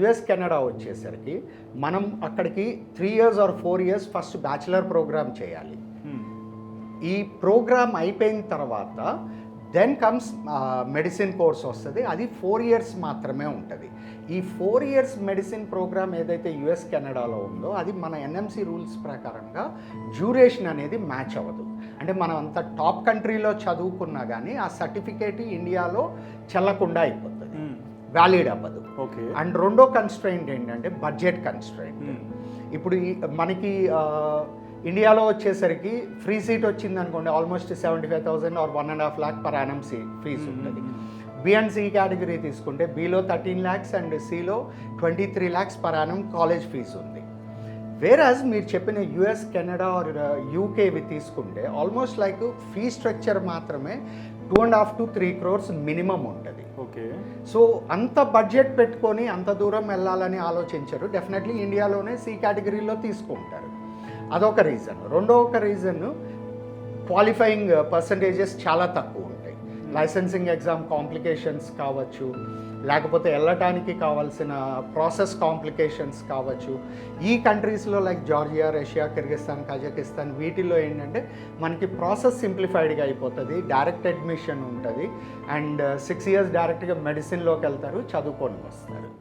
US Canada వచ్చేసరికి మనం అక్కడికి three years or four years first bachelor programme చేయాలి. ఈ ప్రోగ్రామ్ అయిపోయిన తర్వాత దెన్ కమ్స్ మెడిసిన్ కోర్స్ వస్తుంది. అది ఫోర్ ఇయర్స్ మాత్రమే ఉంటుంది. ఈ ఫోర్ ఇయర్స్ మెడిసిన్ ప్రోగ్రామ్ ఏదైతే యుఎస్ కెనడాలో ఉందో అది మన ఎన్ఎంసి రూల్స్ ప్రకారంగా డ్యూరేషన్ అనేది మ్యాచ్ అవ్వదు. అంటే మనం అంత టాప్ కంట్రీలో చదువుకున్నా కానీ ఆ సర్టిఫికేట్ ఇండియాలో చెల్లకుండా అయిపోతుంది. వ్యాలిడ్ అవ్వదు. ఓకే. అండ్ రెండో కన్స్ట్రైంట్ ఏంటంటే బడ్జెట్ కన్స్ట్రైంట్ ఇప్పుడు ఈ మనకి ఇండియాలో వచ్చేసరికి ఫ్రీ సీట్ వచ్చింది అనుకోండి almost seventy five thousand or one and half lakh per annum C fee ఉంటుంది. బి అండ్ సి కేటగిరీ తీసుకుంటే బిలో థర్టీన్ ల్యాక్స్ అండ్ సిలో twenty three lakhs per annum college fee ఉంది. వేరాజ్ మీరు చెప్పిన యుఎస్ కెనడా ఆర్ యూకేవి తీసుకుంటే ఆల్మోస్ట్ లైక్ ఫీ స్ట్రక్చర్ మాత్రమే two and half to three crores minimum ఉంటుంది. ఓకే. సో అంత బడ్జెట్ పెట్టుకొని అంత దూరం వెళ్ళాలని ఆలోచించరు. డెఫినెట్లీ ఇండియాలోనే సి కేటగిరీలో తీసుకుంటారు. అదొక రీజన్ రెండో ఒక రీజన్ క్వాలిఫైయింగ్ పర్సంటేజెస్ చాలా తక్కువ. లైసెన్సింగ్ ఎగ్జామ్ కాంప్లికేషన్స్ కావచ్చు లేకపోతే వెళ్ళటానికి కావాల్సిన ప్రాసెస్ కాంప్లికేషన్స్ కావచ్చు. ఈ కంట్రీస్లో like Georgia Russia Kyrgyzstan Kazakhstan వీటిల్లో ఏంటంటే మనకి ప్రాసెస్ సింప్లిఫైడ్గా అయిపోతుంది డైరెక్ట్ అడ్మిషన్ ఉంటుంది అండ్ సిక్స్ ఇయర్స్ డైరెక్ట్గా మెడిసిన్లోకి వెళ్తారు చదువుకొని వస్తారు.